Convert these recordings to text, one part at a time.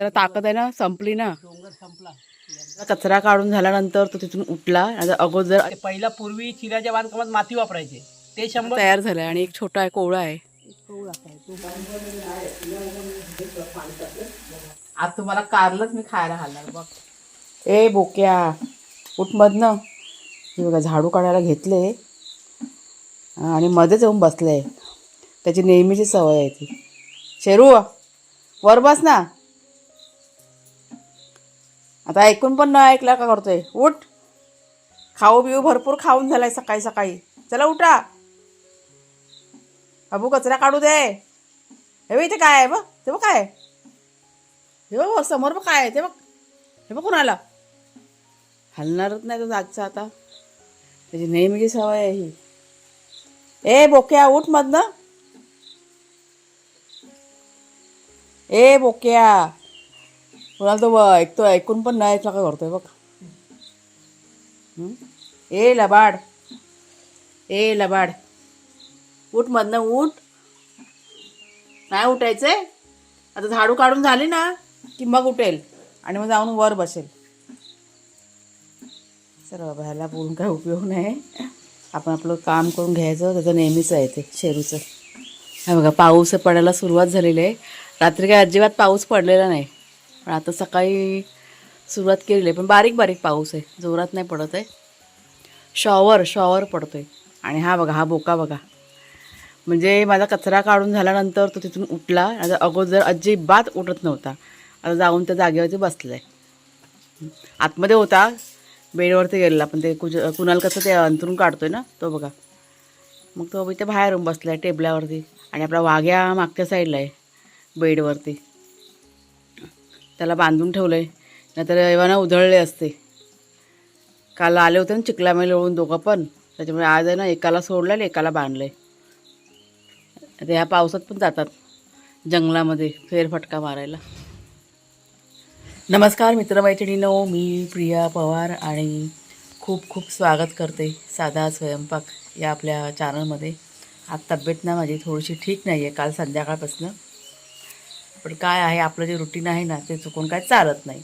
जरा ताकद आहे ना संपली ना. डोंगर संपला. कचरा काढून झाल्यानंतर तो तिथून उठला. अगोदर पहिला पूर्वी चिराच्या बांधकामात माती वापरायचे. ते शंभर तयार झालाय आणि एक छोटा आहे कोवळा आहे. आज तुम्हाला कारलंच मी खायला घालणार बघ. ए बोक्या. उठ मधनं. हे बघा झाडू काढायला घेतले. आणि मध्येच येऊन बसले. त्याची नेहमीची सवय आहे ती. शेरू वर बस ना. आता ऐकून पण न ऐकला का करतोय? उठ. खाऊ बिऊ भरपूर खाऊन झालाय सकाळी सकाळी. चला उठा. अबू कचरा काढू दे. हे बघ इथे काय आहे बघ. ते बघ काय हे बघ समोर बघ काय आहे ते बघ. हे बघ कोणाला. हलणारच नाही तो जागचा आता. त्याची नेहमीची सवय आहे ही. ए बोक्या उठ मधनं. ए बोक्या. कोणाला तो ब- ऐकतो ऐकून पण नाही ऐकला का करतोय बघ. ए लबाड. ए लबाड. उठ मधनं उठ. नाही उठायचंय? आता झाडू काढून झाली ना की मग उठेल. आणि मग जाऊन वर बसेल. सर बाबा ह्याला बोलून काय उपयोग नाही. आपण आपलं काम करून घ्यायचं त्याचं नेहमीच आहे ते शेरूचं. हा बघा पाऊस पडायला सुरुवात झालेली आहे. रात्री काय अजिबात पाऊस पडलेला नाही. पण आता सकाळी सुरुवात केलेली आहे पण बारीक बारीक पाऊस आहे. जोरात नाही पडत आहे. शॉवर शॉवर पडतो आहे आणि हा बघा हा बोका बघा. म्हणजे माझा कचरा काढून झाल्यानंतर तो तिथून उठला. आता अगोदर अजिबात उठत नव्हता. आता जाऊन त्या जागेवरती बसला आहे आतमध्ये होता. बेडवरती गेलेला पण ते कुज कुणाल कसं ते अंतरून आहे ना तो बघा. मग तो इथे बाहेर बसला आहे टेबलावरती. आणि आपला वाघ्या मागच्या साईडला आहे बेडवरती. त्याला बांधून ठेवलं आहे नाहीतर एव्हाना उधळले असते. काल आले होते ना चिखलामध्ये लोळून दोघं पण. त्याच्यामुळे आज आहे ना एकाला सोडलं आणि एकाला बांधलं आहे आता ह्या पावसात पण जातात जंगलामध्ये फेरफटका मारायला. नमस्कार मित्रमैत्रिणीनो मी प्रिया पवार आणि खूप खूप स्वागत करते साधा स्वयंपाक या आपल्या चॅनलमध्ये आज तब्येत ना माझी थोडीशी ठीक नाही आहे काल संध्याकाळपासून. पण काय आहे आपलं जे रुटीन आहे ना ते चुकून काय चालत नाही.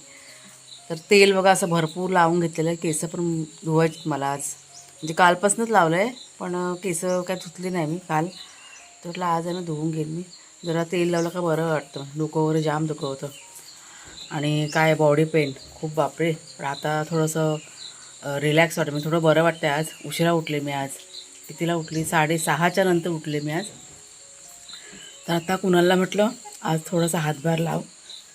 तर तेल बघा असं भरपूर लावून घेतलेलं आहे. केस पण धुवायचे मला आज. म्हणजे कालपासूनच लावलं आहे पण केस काय धुतली नाही मी काल. तर म्हटलं आज आहे ना धुवून घेईन मी. जरा तेल लावलं का बरं वाटतं. डोकं वगैरे जाम दुखवतं आणि काय बॉडी पेन खूप बापरे. पण आता थोडंसं रिलॅक्स वाटतं. मी थोडं बरं वाटतं आज. उशिरा उठले मी आज. कितीला उठली? साडेसहाच्या नंतर उठले मी आज. तर आता कुणाला म्हटलं? आज थोडासा हातभार लाव.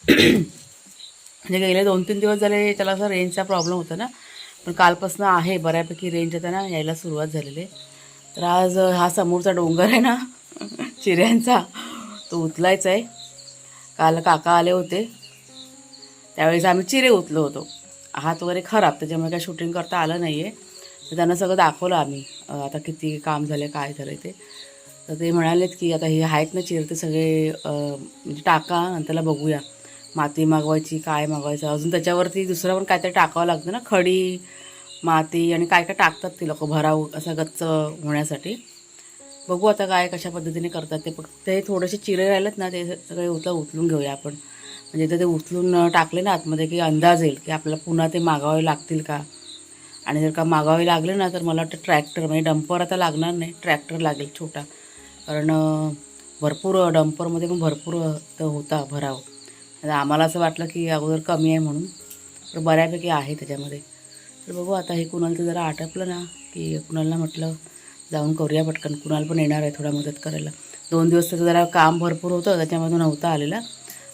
म्हणजे गेले दोन तीन दिवस झाले त्याला असं रेंजचा प्रॉब्लेम होता ना. पण कालपासून आहे बऱ्यापैकी रेंज आता ना यायला सुरुवात झालेली आहे. तर आज हा समोरचा डोंगर आहे ना चिऱ्यांचा तो उचलायचा आहे. काल काका आले होते. त्यावेळेस आम्ही चिरे उचलो होतो. हात वगैरे खराब त्याच्यामुळे काय शूटिंग करता आलं नाही आहे तर त्यांना सगळं दाखवलं आम्ही आता किती काम झालं काय झालं ते. तर ते म्हणालेत की आता हे आहेत ना चिर ते सगळे म्हणजे टाका आणि त्याला बघूया. माती मागवायची काय मागवायचं? अजून त्याच्यावरती दुसरं पण काहीतरी टाकावं लागतं ना? खडी माती आणि काय काय टाकतात ती लोक भराव असं गच्च होण्यासाठी. बघू आता काय कशा पद्धतीने करतात ते. फक्त ते थोडेसे चिरे राहिलेत ना ते सगळे उतर उचलून घेऊया आपण. म्हणजे तर ते उचलून टाकले ना आतमध्ये की अंदाज येईल की आपल्याला पुन्हा ते मागावे लागतील का? आणि जर का मागावे लागले ना तर मला वाटतं ट्रॅक्टर म्हणजे डंपर आता लागणार नाही ट्रॅक्टर लागेल छोटा. कारण भरपूर डंपरमध्ये पण भरपूर होता भराव. आता आम्हाला असं वाटलं की अगोदर कमी आहे म्हणून तर बऱ्यापैकी आहे त्याच्यामध्ये. तर बघू आता हे कुणाला जरा आटपलं ना की कुणाला म्हटलं जाऊन करूया पटकन. कुणाला पण येणार आहे थोडा मदत करायला. दोन दिवस त्याचं जरा काम भरपूर होतं त्याच्यामध्ये नव्हतं आलेला.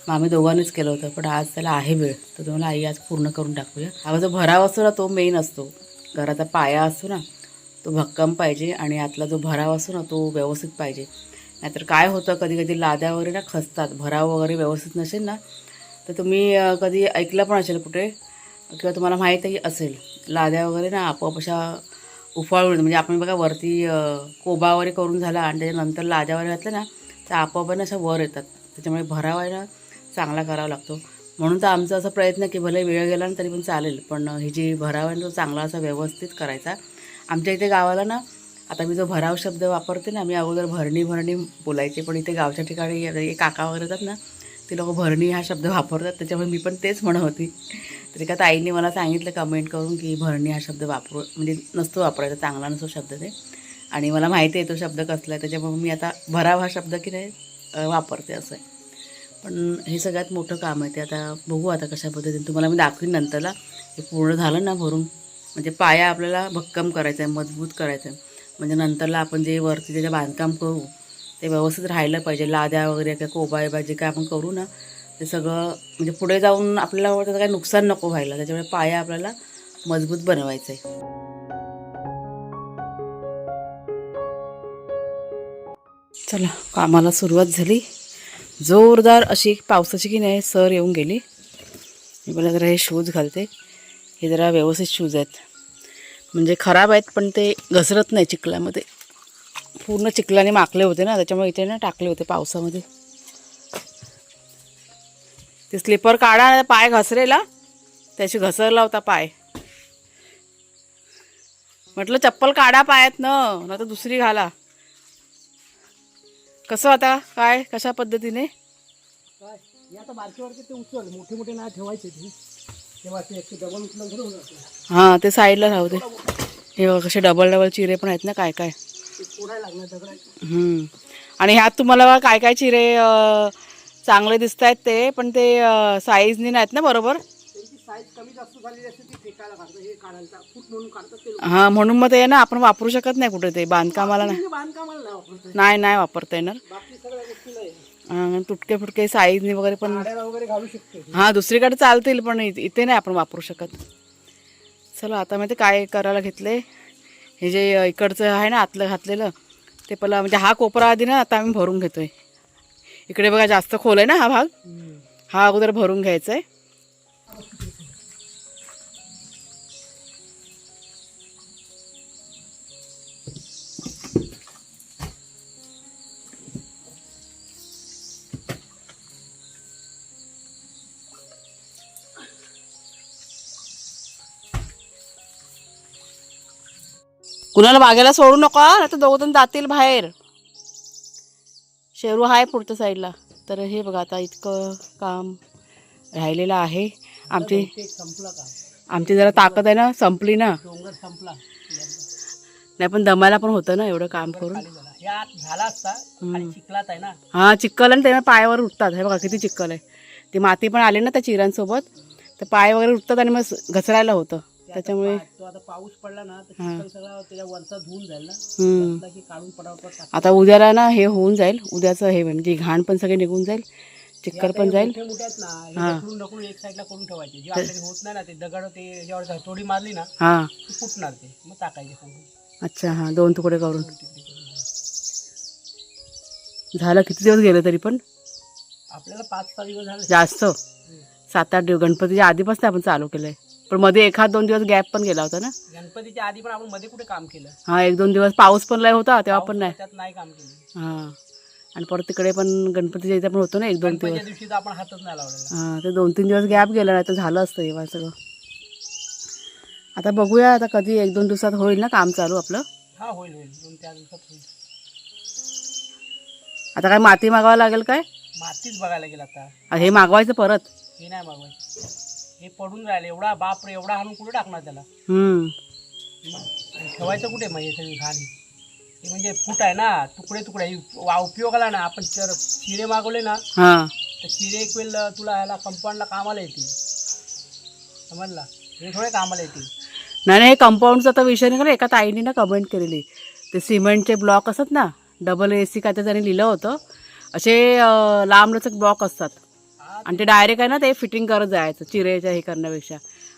मग आम्ही दोघांनीच केलं होतं पण आज त्याला आहे वेळ. तर तुम्हाला आई आज पूर्ण करून टाकूया. हा जो भराव असतो ना तो मेन असतो. घराचा पाया असतो ना तो भक्कम पाहिजे आणि आतला जो भराव असतो ना तो व्यवस्थित पाहिजे. नाहीतर काय होतं कधी कधी लाद्या वगैरे ना खचतात भराव वगैरे व्यवस्थित नसेल ना तर तुम्ही कधी ऐकलं पण असेल कुठे किंवा तुम्हाला माहीतही असेल लाद्या वगैरे ना आपोआप अशा उफाळून म्हणजे आपण बघा वरती कोबा वगैरे करून झाला आणि त्याच्यानंतर लाद्या वगैरे घातल्या ना तर आपोआप ना अशा वर येतात. त्याच्यामुळे भराव आहे ना चांगला करावा लागतो. म्हणून तर आमचा असा प्रयत्न की भले वेळ गेला ना तरी पण चालेल. पण ही जी भराव आहे ना तो चांगला असा व्यवस्थित करायचा. आमच्या इथे गावाला ना आता मी जो भराव शब्द वापरते ना मी अगोदर भरणी भरणी बोलायचे पण इथे गावच्या ठिकाणी काका वगैरे येतात ना ते लोक भरणी हा शब्द वापरतात त्याच्यामुळे मी पण तेच म्हणत होती. तर एका ताईने मला सांगितलं कमेंट करून की भरणी हा शब्द वापरू म्हणजे नसतो वापरायचा चांगला नसतो शब्द ते. आणि मला माहिती आहे तो शब्द कसला आहे त्याच्यामुळे मी आता भराव हा शब्द की नाही वापरते असं. आहे पण हे सगळ्यात मोठं काम आहे ते आता बघू आता कशा पद्धतीने. तुम्हाला मी दाखवीन नंतरला हे पूर्ण झालं ना भरून. म्हणजे पाया आपल्याला भक्कम करायचा आहे मजबूत करायचा आहे म्हणजे नंतरला आपण जे वरती त्याचं बांधकाम करू ते व्यवस्थित राहिलं पाहिजे. लाद्या वगैरे काय कोबा बिबा जे काय आपण करू ना ते सगळं म्हणजे पुढे जाऊन आपल्याला त्याचं काही नुकसान नको व्हायला. त्याच्यामुळे पाया आपल्याला मजबूत बनवायचा आहे चला कामाला सुरुवात झाली. जोरदार अशी पावसाची की नाही सर येऊन गेली. मी मला जरा हे शूज घालते. हे जरा व्यवस्थित शूज आहेत म्हणजे खराब आहेत पण ते घसरत नाही चिखलामध्ये. पूर्ण चिखलाने माकले होते ना त्याच्यामुळे इथे ना टाकले होते पावसामध्ये. ते स्लिपर काढा पाय घसरेला त्याशी घसरला होता पाय. म्हटलं चप्पल काढा पायात ना तर दुसरी घाला. कसं आता? काय? कशा पद्धतीने? काय? ते उचल. मोठे मोठे ना ठेवायचे हां ते साईडला राहू दे. हे बघा कसे डबल डबल चिरे पण आहेत ना काय काय. आणि ह्यात तुम्हाला काय काय चिरे चांगले दिसत आहेत ते पण ते साईजनी नाहीत ना बरोबर? हे म्हणून. हां मग ते ना आपण वापरू शकत नाही कुठे ते बांधकामाला नाही. नाही वापरता येणार. तुटके फुटके साईजनी वगैरे पण हां दुसरीकडे चालतील पण इथे इथे नाही आपण वापरू शकत. चला आता माहिती काय करायला घेतले? हे जे इकडचं आहे ना आतलं घातलेलं ते पहिला म्हणजे हा कोपरा आधी ना आता आम्ही भरून घेतोय. इकडे बघा जास्त खोल आहे ना हा भाग? हा अगोदर भरून घ्यायचा आहे कुणाला बागेला सोडू नका नाही तर दोघं जण जातील बाहेर. शेरू आहे पुढच्या साईडला तर हे बघा आता इतकं काम राहिलेलं आहे. आमची आमची जरा ताकद आहे ना संपली ना. संपला नाही पण दमायला पण होतं ना एवढं काम करून. आहे ना हा चिक्कल आणि ते पायावर उठतात. हे बघा किती चिक्कल आहे. ती माती पण आली ना त्या चिरांसोबत. तर पाय वगैरे उठतात आणि मग घसरायला होतं. त्याच्यामुळे तो आता पाऊस पडला ना तर सगळा त्याच्या वरचा धुवून जाईल ना. हम्म. नसला की काढून टाक आता उद्याला ना हे होऊन जाईल. उद्याचं हे म्हणजे घाण पण सगळे निघून जाईल. चिक्कल पण जाईल. मोठे मोठे आहेत ना हे ढकलून ढकलून एक साईडला करून ठेवायचे. जे आपल्याला होत नाही ना ते दगड ते थोडी मारली ना हां. ती फुटणार ते. मग टाकायचे फोडून. अच्छा हां. दोन तुकडे करून. तिकडे करून. झालं किती दिवस गेले तरी पण? आपल्याला पाच सहा दिवस झाले. जास्त. सात आठ दिवस. गणपतीच्या आधीपासून आपण चालू केलंय. पण मध्ये एखाद दोन दिवस गॅप पण गेला होता ना. गणपतीच्या आधी पण आपण मध्ये कुठे काम केलं? हा एक दोन दिवस पाऊस पण लय होता तेव्हा पण नाही. त्यात नाही काम केलं. हां. आणि परत तिकडे पण गणपतीच्या इथे पण होतो ना एक दोन दिवस. गणपतीच्या दिवशी तर आपण हातच नाही लावलेला. हां ते दोन तीन दिवस गॅप गेला नाही तर झालं असतं हे सगळं आता बघूया आता कधी एक दोन दिवसात होईल ना काम चालू आपलं. हा होईल होईल. दोन चार दिवसात होईल. आता काय माती मागावं लागेल काय? मातीच बघायला गेला आता. हे मागवायचं परत? हे नाही मागवायचं. हे पडून राहिले. एवढा बाप रे एवढा हाणून कुठे टाकणार त्याला? हम्म. ठेवायचं कुठे म्हणजे सगळी घाण? हे म्हणजे फूट आहे ना तुकडे तुकडे. हे वा- उपयोगाला ना. आपण जर चिरे मागवले ना हां. तर चिरे एक वेळ तुला ह्याला कंपाऊंडला कामाला येतील. समजला? हे थोडे कामाला येतील. नाही नाही हे कंपाऊंडचा तर विषय नाही. का एका ताईने ना कमेंट केलेली. ते सिमेंटचे ब्लॉक असतात ना डबल ए सी काय ते त्यांनी लिहिलं होतं. असे अं, लांब लचक ब्लॉक असतात. आणि ते डायरेक्ट आहे ना ते फिटिंग करत जायचं चिरेच्या हे करण्यापेक्षा.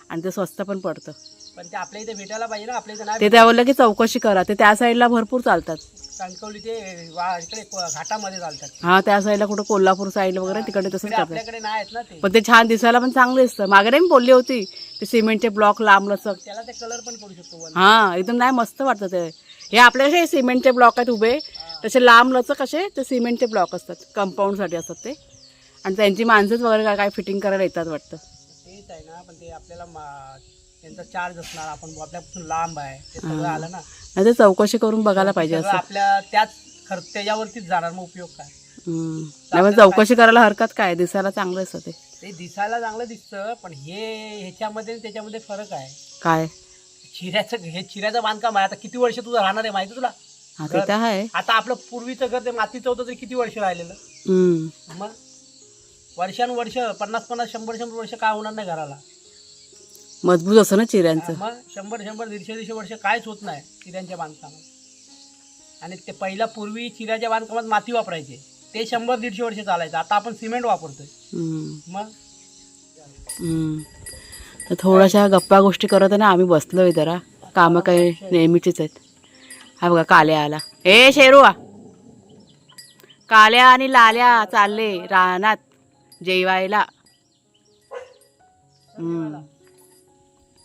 आणि ते स्वस्त पण पडतं. पण ते आपल्या इथे भेटायला पाहिजे ना आपल्या इथे नाही ते त्या बोललं की चौकशी करा. ते त्या साईडला भरपूर चालतात. कणकवली ते वा इकडे क- घाटामध्ये चालतात. हां त्या साईडला कुठं कोल्हापूर साईड वगैरे तिकडे तसंच इकडे करतात. आपल्याकडे नाही आहेत ना ते. पण ते छान दिसायला पण चांगले दिसतं. मागे नाही मी बोलली होती ते सिमेंटचे ब्लॉक लांब लचक त्याला ते कलर पण करू शकतो वन हां एकदम नाही मस्त वाटतं ते. हे आपले कसे सिमेंटचे ब्लॉक आहेत उभे तसे लांब लचक असे ते सिमेंटचे ब्लॉक असतात. कंपाऊंडसाठी असतात ते. आणि त्यांची माणसंच वगैरे काय काय फिटिंग करायला येतात वाटतं. तेच आहे ना पण ते आपल्याला मा- त्यांचा चार्ज असणार आपण आपल्यापासून लांब आहे ते सगळं आलं ना. नाही ते चौकशी करून बघायला पाहिजे सगळं असं. आपल्या त्याच खर्च त्याच्यावरतीच जाणार मग उपयोग काय? हम्म. नाही मग चौकशी करायला हरकत काय? दिसायला चांगलं असतं ते. ते दिसायला चांगलं दिसतं पण हे ह्याच्यामध्ये आणि त्याच्यामध्ये फरक आहे. काय? चिऱ्याचं हे चिऱ्याचं बांधकाम आहे. आता किती वर्ष तुझं राहणार आहे माहिती तुला? हा ते तर आहे. आता आपलं पूर्वीचं घर ते मातीचं होतं तरी किती वर्ष राहिलेलं? हम्म. मग? वर्षानुवर्ष पन्नास पन्नास शंभर शंभर वर्ष काय होणार नाही घराला. मजबूत असं ना चिऱ्यांचं? मग शंभर शंभर दीडशे दीडशे वर्ष काहीच होत नाही चिऱ्यांच्या बांधकामात. आणि ते पहिला पूर्वी चिऱ्याच्या बांधकामात माती वापरायचे. ते शंभर दीडशे वर्ष चालायचं. आता आपण सिमेंट वापरतोय. मग. तर थोड्याशा गप्पा गोष्टी करत आहे ना आम्ही बसलोय जरा. कामं काही नेहमीचीच आहेत. हा बघा काल्या आला. ए शेरू. काल्या आणि लाल्या चालले रानात. जेवायला.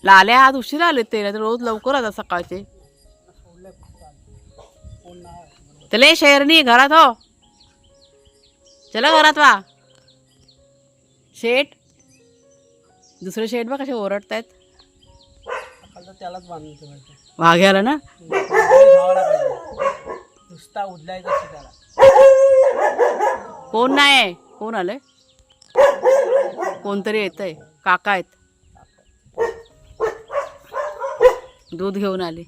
लाल्या आज उशीर आले ते नाही रोज लवकर आता सकाळचे. चले शेरणी घरात हो. चला घरात वा. शेठ दुसरे शेठ बा कसे ओरडतायत. त्यालाच बांधून वाघ्याला ना? नुसता उदलायचं त्याला. कोण नाही कोण आलंय? कोणतरी येतंय. काका आहेत. दूध घेऊन आले.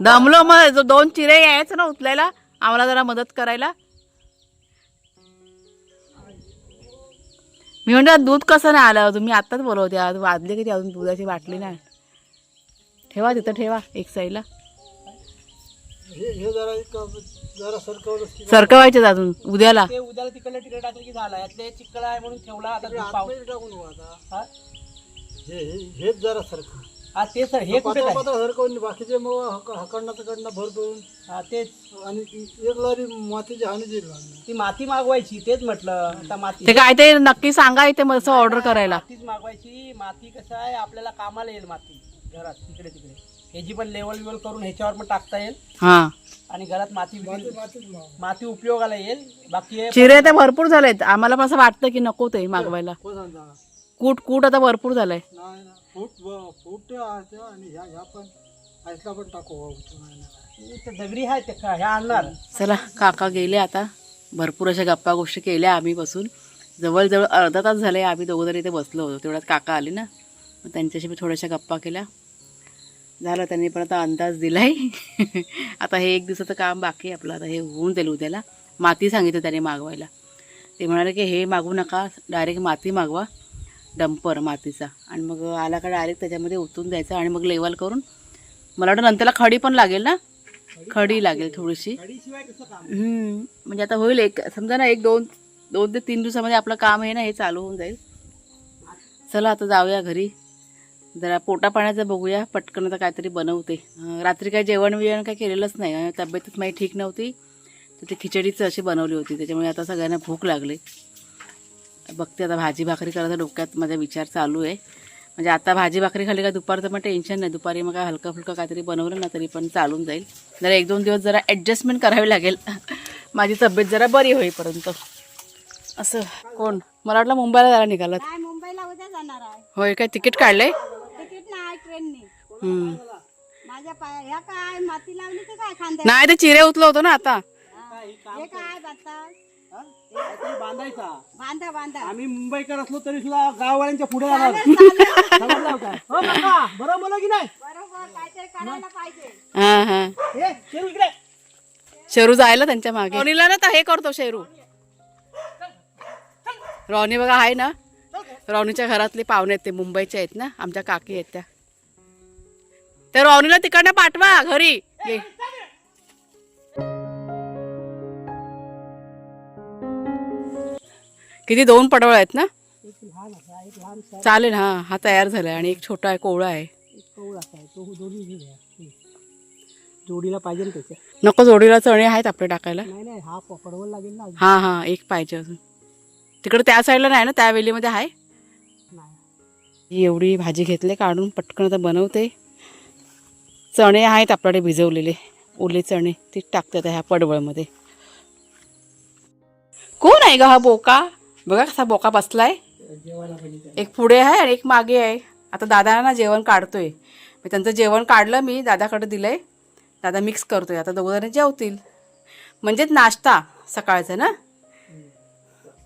दमलो मग. जो दोन चिरे यायचं ना उचलायला आम्हाला जरा मदत करायला. मी म्हणते दूध कसं नाही आलं तुम्ही आत्ताच बोलवते. आज वाजले किती? अजून दुधाची बाटली नाही. ठेवा तिथं ठेवा एक साईडला. जरा जरा सरकवलं सरकवायचे अजून उद्याला. ते उद्याला तिकडे टाकलं की झालं. यातले चिकळ आहे म्हणून ठेवला आता तू पाव टाकून आता. हा? हे हे- हेच जरा हा ते सर हे कुठे बाकीचे मग हक- हकडणं तिकडनं भर करून तेच. आणि एक लारी मातीची हानी लागणार ती माती मागवायची तेच म्हटलं. आता माती ते काय ते नक्की सांगा इथे मग ऑर्डर करायला. मातीच मागवायची. माती कसं आहे आपल्याला कामाला येईल माती. घरात तिकडे तिकडे. ह्याची पण लेवल बिवल करून ह्याच्यावर पण टाकता येईल. हा. आणि घरात माती माती उपयोगाला येईल. बाकी हे चिरे ते भरपूर झालेत. आम्हाला पण असं वाटतं की नको ते मागवायला. सांगता कूट कूट आता भरपूर झालंय. नाही ना फूट ब- फूट आहे आणि ह्या ह्या पण आयसला पण टाकू नाही, नाही. ते दगडी आहे ते ह्या आणणार. चला काका गेले आता. भरपूर अशा गप्पा गोष्टी केल्या आम्ही बसून. जवळजवळ अर्धा तास झाले आम्ही दोघं जरी इथे बसलो होतो. तेवढ्यात काका आले ना. मग त्यांच्याशी मी थोड्याशा गप्पा केल्या. झालं त्यांनी पण आता अंदाज दिलाय. आता हे एक दिवसाचं काम बाकी आहे आपलं आता हे होऊन जाईल उद्याला. माती सांगितलं त्याने मागवायला. ते म्हणाले की हे मागवू नका डायरेक्ट माती मागवा डंपर मातीचा. आणि मग आला का डायरेक्ट त्याच्यामध्ये ओतून द्यायचं आणि मग लेवल करून मला वाटतं नंतरला खडी पण लागेल ना? खडी लागेल थोडीशी. म्हणजे आता होईल एक समजा ना एक दोन दोन ते तीन दिवसामध्ये आपलं काम आहे ना हे चालू होऊन जाईल. चला आता जाऊया घरी. जरा पोटा पाण्याचं बघूया पटकन आता काहीतरी बनवते. रात्री काय जेवण बिवण काय केलेलंच नाही तब्येतच माझी ठीक नव्हती. तर ती खिचडीच अशी बनवली होती त्याच्यामुळे आता सगळ्यांना भूक लागली. बघते आता भाजी भाकरी करायचा डोक्यात माझा विचार चालू आहे. म्हणजे आता भाजी भाकरी खाली का दुपारचं पण टेन्शन नाही दुपारी मग काय हलकं फुलकं काहीतरी बनवलं ना तरी पण चालून जाईल. जरा एक दोन दिवस जरा ॲडजस्टमेंट करावी लागेल. माझी तब्येत जरा बरी होईपर्यंत. असं. कोण? मला वाटलं मुंबईला काय जाणार आहे? होय काय तिकीट काढलंय तिकीट नाही ट्रेनने हम्म. माझ्या पाय ह्या काय माती लावली ते काय खांद्या नाही ते चिरे उचलं होतं ना आता. हे. काय बांधतात बांधायचा. बांधा बांधा. आम्ही मुंबईकर असलो तरी सुद्धा गाववाल्यांच्या पुढे जाणार समजलं का? हो काका, बरं बोला की नाही? बरोबर काहीतरी करायला पाहिजे. हां हां. हे शेरू इकडे. शेरू जायला त्यांच्या मागे. रॉनीला ना तर हे करतो शेरू. रॉनी बघा आहे ना? रॉनीच्या घरातले पाहुणे आहेत ते मुंबईचे आहेत ना? आमच्या काकी आहेत त्या. त्या रॉनीला तिकडनं पाठवा घरी. किती दोन पडवळ आहेत ना? चालेल हा हा तयार झालाय आणि एक छोटा आहे कोवळा आहे. जोडीला पाहिजे नको जोडीला चणे आहेत आपले टाकायला. हा लागेल ना हा हा एक पाहिजे अजून. तिकडे त्या साईडला नाही ना त्या वेलीमध्ये आहे? ही एवढी भाजी घेतली काढून पटकन आता बनवते. चणे आहेत आपल्याकडे भिजवलेले. ओले चणे ते टाकतात ह्या पडवळमध्ये. कोण आहे ग हा बोका? बघा कसा बोका बसलाय. एक पुढे आहे आणि एक मागे आहे. आता दादाला ना जेवण काढतोय. मी त्यांचं जेवण काढलं मी दादाकडे दिलंय. आता मिक्स करतोय. आता दोघं जेवतील. म्हणजेच नाश्ता सकाळचा ना?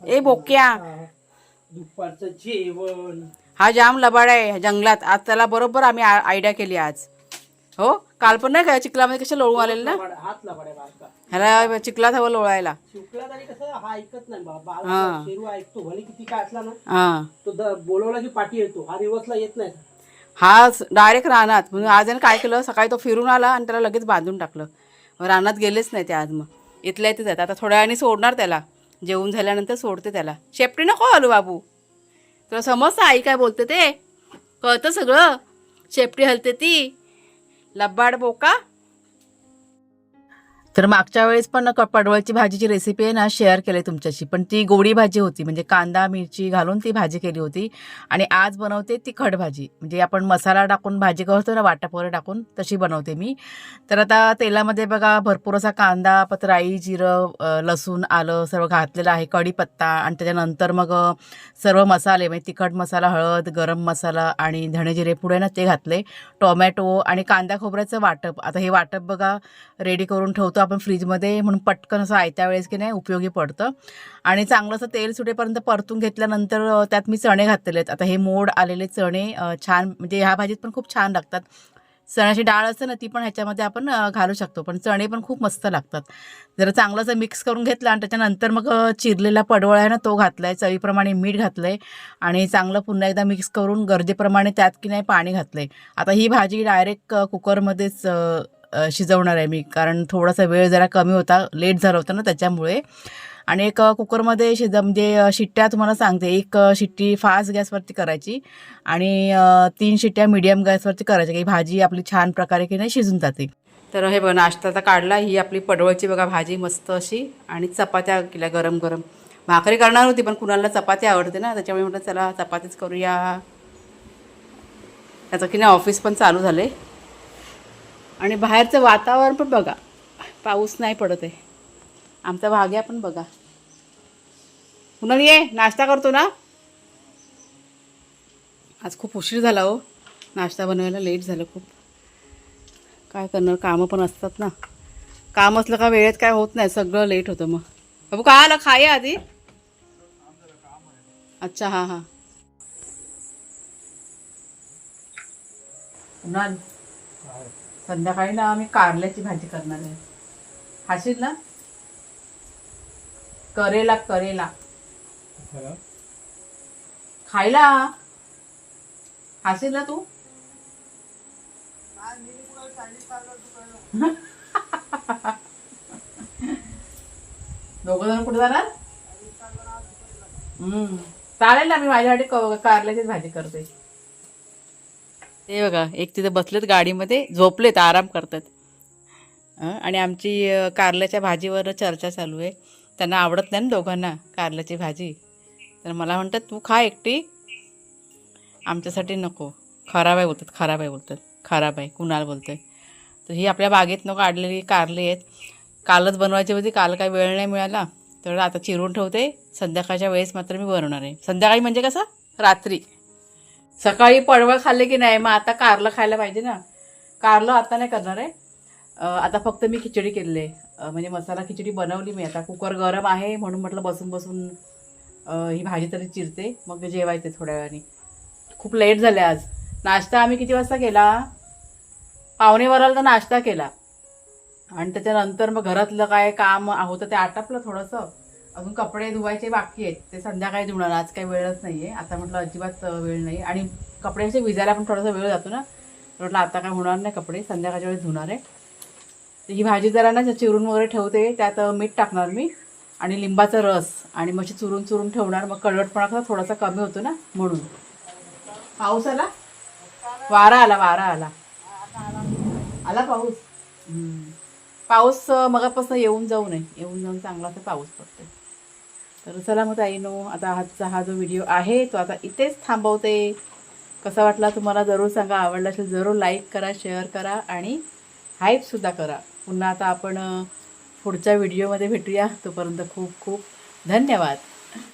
ए बोक्या. दुपारचं जेवण. हा जाम लबाड आहे. जंगलात. आज त्याला बरोबर आम्ही आयडिया केली आज. हो? काल पण नाही का चिखलामध्ये कशा लोळून आलेलं ना? हात बारका. ह्याला चिखलात हवं लोळायला. शिकला तरी कसं हा ऐकत नाही. हा. बाळ शेरू ऐकतो भले किती काय असला ना हां. तो द- बोलवला की पाठी येतो. हा दिवसला येत नाही. हा डायरेक्ट रानात. म्हणून आज यानं काय केलं? सकाळी तो फिरून आला आणि त्याला लगेच बांधून टाकलं. रानात गेलेच नाही ते आज मग. इथल्या इथेच आहेत. आता थोड्या वेळाने सोडणार त्याला. जेवून झाल्यानंतर सोडते त्याला. शेपटी नको हलू बाबू. तुला समजतं आई काय बोलते ते? कळतं सगळं. शेपटी हलते ती. लब्बाड बोका तर मागच्या वेळेस पण क- पडवळची भाजीची रेसिपी आहे ना शेअर केली तुमच्याशी. पण ती गोडी भाजी होती म्हणजे कांदा मिरची घालून ती भाजी केली होती. आणि आज बनवते ती खडभाजी म्हणजे आपण मसाला टाकून भाजी करतो ना वाटापोरं टाकून तशी बनवते मी. तर आता तेलामध्ये बघा भरपूर असा कांदा पत्राई जिरं लसूण आलं सर्व घातलेलं आहे कढीपत्ता. आणि त्याच्यानंतर मग सर्व मसाले म्हणजे तिखट मसाला हळद गरम मसाला आणि धणे जिरे पुढे ना ते घातले. टोमॅटो आणि कांदा खोबऱ्याचं वाटप. आता हे वाटप बघा रेडी करून ठेवतो आपण फ्रीजमध्ये म्हणून पटकन असं आयत्या वेळेस की नाही उपयोगी पडतं. आणि चांगलं असं तेल सुटेपर्यंत परतून घेतल्यानंतर त्यात मी चणे घातलेले आहेत. आता हे मोड आलेले चणे छान म्हणजे ह्या भाजीत पण खूप छान लागतात. चण्याची डाळ असते ना ती पण ह्याच्यामध्ये आपण घालू शकतो. पण चणे पण खूप मस्त लागतात. जरा चांगलं असं मिक्स करून घेतलं आणि त्याच्यानंतर मग चिरलेला पडवळ आहे ना तो घातला आहे चवीप्रमाणे मीठ घातलं आहे आणि चांगलं पुन्हा एकदा मिक्स करून गरजेप्रमाणे त्यात की नाही पाणी घातलं आहे आता ही भाजी डायरेक्ट कुकरमध्येच शिजवणार आहे मी. कारण थोडासा वेळ जरा कमी होता लेट झाला होता ना त्याच्यामुळे. आणि एक कुकरमध्ये शिज म्हणजे शिट्ट्या तुम्हाला सांगते. एक शिट्टी फास्ट गॅसवरती करायची आणि तीन शिट्ट्या मीडियम गॅसवरती करायच्या. की भाजी आपली छान प्रकारे की नाही शिजून जाते. तर हे बघ नाश्ता काढला. ही आपली पडवळची बघा भाजी मस्त अशी आणि चपात्या केल्या गरम गरम. भाकरी करणार होती पण कुणाला चपाती आवडते ना त्याच्यामुळे म्हटलं चला चपातीच करूया. त्याचं की नाही ऑफिस पण चालू झाले. आणि बाहेरचं वातावरण पण बघा. पाऊस नाही पडत आहे आमचा भाग्या पण बघा. पुन्हा ये? नाश्ता करतो ना? आज खूप उशीर झाला हो. नाश्ता बनवायला लेट झालं खूप. काय करणार? कामं पण असतात ना. काम असलं का वेळेत काय होत नाही. सगळं लेट होतं मग. बाबू काय आलं? खाय आधी. अच्छा हां हां. कुणाल? संध्याकाळी ना आम्ही कारल्याची भाजी करणार आहे. खाशील ना? करेला करेला. खायला? खाशील ना तू? दोघं जण कुठे जाणार? हम्म. चालेल ना मी माझ्यासाठी कारल्याचीच भाजी करते. ते बघा एक तिथे बसलेत गाडीमध्ये झोपलेत आराम करतात. आणि आमची कारल्याच्या भाजीवर चर्चा चालू आहे. त्यांना आवडत नाही ना दोघांना कारल्याची भाजी. तर मला म्हणतात तू खा एकटी. आमच्यासाठी नको. खराब आहे बोलतात खराब आहे बोलतात. खराब आहे कुणाल बोलतोय? तर ही आपल्या बागेत नको काढलेली कारली आहेत. कालच बनवायची होती काल काही वेळ नाही मिळाला. तर आता चिरून ठेवते. संध्याकाळच्या वेळेस मात्र मी बनवणार आहे. संध्याकाळी म्हणजे कसं? रात्री. सकाळी पडवळ खाल्ले की नाही मग आता कारलं खायला पाहिजे ना. कारलं आता नाही करणार आहे. आता फक्त मी खिचडी केलेली आहे. म्हणजे मसाला खिचडी बनवली मी. आता कुकर गरम आहे म्हणून म्हटलं बसून बसून ही भाजी तरी चिरते. मग जेवायचे थोड्या वेळाने. खूप लेट झाले आज. नाश्ता आम्ही किती वाजता केला? पावणे तर नाश्ता केला. आणि त्याच्यानंतर मग घरातलं काय काम होतं ते आटपलं थोडंसं. अजून कपडे धुवायचे बाकी आहेत. ते संध्याकाळी धुणार आज काही वेळच नाही आहे आता म्हटलं अजिबात वेळ नाही. आणि कपडे असे विजायला पण थोडासा वेळ जातो ना. म्हटलं आता काय होणार नाही कपडे संध्याकाळच्या वेळेस धुणार आहे. ही भाजी जरा ना चिरून वगैरे ठेवते. त्यात मीठ टाकणार मी आणि लिंबाचा रस. आणि मग अशी चुरून चुरून ठेवणार. मग कडवटपणा कसा थोडासा कमी होतो ना म्हणून. पाऊस आला? वारा आला वारा आला. आला पाऊस? पाऊस मगापासून येऊन जाऊ नये. येऊन जाऊन चांगला तर पाऊस पडतो तर चला मग ताईनो आता आजचा हा जो व्हिडिओ आहे तो आता इथेच थांबवते. कसा वाटला तुम्हाला जरूर सांगा आवडला असेल जरूर लाईक करा शेअर करा आणि हाईपसुद्धा करा. पुन्हा आता आपण पुढच्या व्हिडिओमध्ये भेटूया. तोपर्यंत खूप खूप धन्यवाद.